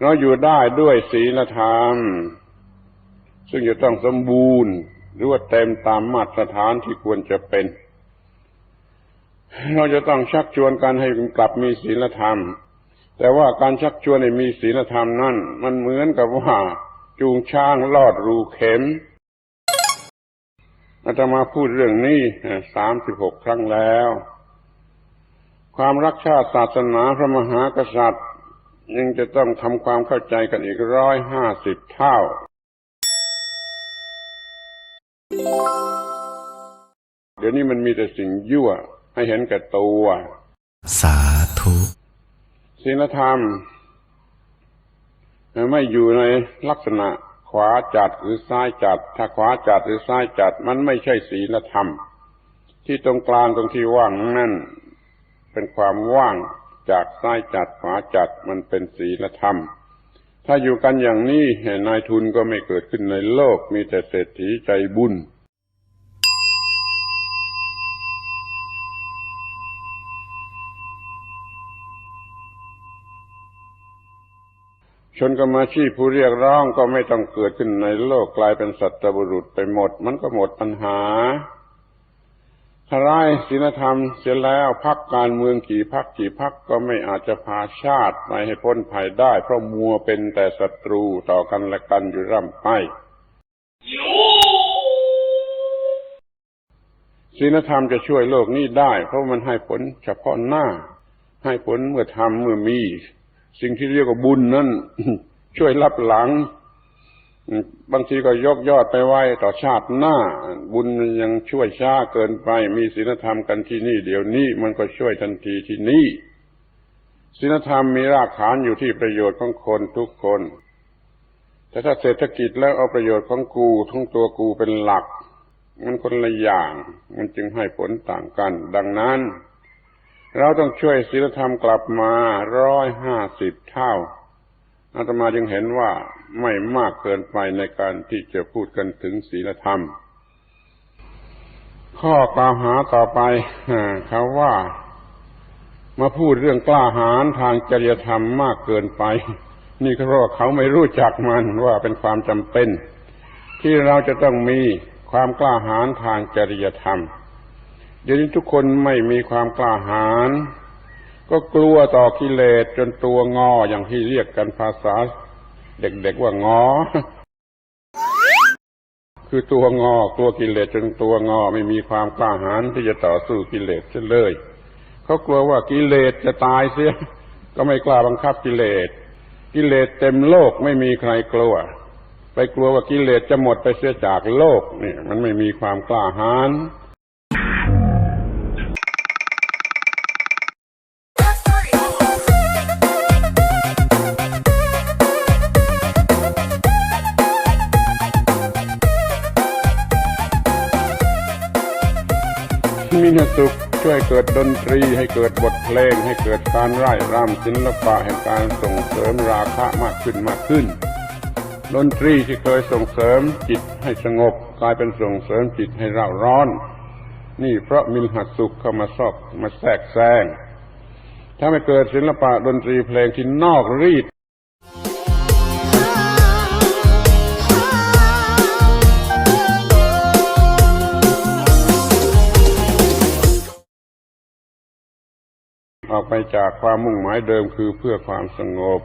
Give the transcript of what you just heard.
เราอยู่ได้ด้วยศีลธรรม ซึ่งจะต้องสมบูรณ์ หรือว่าเต็มตามมาตรฐานที่ควรจะเป็น เราจะต้องชักชวนกันให้กลับมีศีลธรรม แต่ว่าการชักชวนให้มีศีลธรรมนั่นมันเหมือนกับว่าจูงช้างลอดรูเข็มอาตมาพูดเรื่องนี้สามสิบหกครั้งแล้ว ความรักชาติศาสนาพระมหากษัตริย์ ยังจะต้องทำความเข้าใจกันอีกร้อยห้าสิบเท่า เดี๋ยวนี้มันมีแต่สิ่งยั่ว ให้เห็นแก่ตัว สาธุศีลธรรม ไม่อยู่ในลักษณะขวาจัดหรือซ้ายจัด ถ้าขวาจัดหรือซ้ายจัด มันไม่ใช่ศีลธรรม ที่ตรงกลางตรงที่ว่างนั่น เป็นความว่าง จากซ้ายจัดขวาจัดมันเป็นศีลธรรม ถ้าอยู่กันอย่างนี้นายทุนก็ไม่เกิดขึ้นในโลกมีแต่เศรษฐีใจบุญชนกรรมาชีพผู้เรียกร้องก็ไม่ต้องเกิดขึ้นในโลกกลายเป็นสัตว์บุรุษไปหมด มันก็หมดปัญหา ถ้าร้ายศีลธรรมเสียแล้วพักการเมืองกี่พักกี่พักก็ไม่อาจจะพาชาติไปให้พ้นภัยได้ เพราะมัวเป็นแต่ศัตรูต่อกันและกันอยู่ร่ำไปศีลธรรมจะช่วยโลกนี้ได้ เพราะมันให้ผลเฉพาะหน้า ให้ผลเมื่อทำเมื่อมี สิ่งที่เรียกว่าบุญนั้นช่วยรับหลัง บางทีก็ยกยอดไปไว้ต่อชาติหน้า บุญมันยังช่วยช้าเกินไป มีศีลธรรมกันที่นี่ เดี๋ยวนี้มันก็ช่วยทันทีที่นี่ศีลธรรมมีรากฐานอยู่ที่ประโยชน์ของคนทุกคน แต่ถ้าเศรษฐกิจแล้วเอาประโยชน์ของกูทั้งตัวกูเป็นหลัก มันคนละอย่าง มันจึงให้ผลต่างกัน ดังนั้น เราต้องช่วยศีลธรรมกลับมาร้อยห้าสิบเท่า อาตมาจึงเห็นว่าไม่มากเกินไปในการที่จะพูดกันถึงศีลธรรม ข้อกล่าวหาต่อไปเขาว่า มาพูดเรื่องกล้าหาญทางจริยธรรมมากเกินไป นี่ก็เพราะเขาไม่รู้จักมันว่าเป็นความจำเป็น ที่เราจะต้องมีความกล้าหาญทางจริยธรรมเดี๋ยวนี้ทุกคนไม่มีความกล้าหาญ ก็กลัวต่อกิเลสจนตัวงออย่างที่เรียกกันภาษา เด็กๆว่างอ คือตัวงอกลัวกิเลสจนตัวงอไม่มีความกล้าหาญที่จะต่อสู้กิเลสเสียเลยเขากลัวว่ากิเลสจะตายเสีย ก็ไม่กล้าบังคับกิเลส กิเลสเต็มโลกไม่มีใครกลัว ไปกลัวว่ากิเลสจะหมดไปเสียจากโลกนี่มันไม่มีความกล้าหาญ มีเหตุสุขช่วยเกิดดนตรีให้เกิดบทเพลง ให้เกิดการไร้รำศิลปะแห่งการส่งเสริมราคะมากขึ้นมากขึ้น ดนตรีที่เคยส่งเสริมจิตให้สงบกลายเป็นส่งเสริมจิตให้เร่าร้อน นี่เพราะมิลหัดสุขเข้ามาซอกมาแทรกแซงถ้าไม่เกิดศิลปะดนตรีเพลงที่นอกรีด ออกไปจากความมุ่งหมายเดิมคือเพื่อความสงบ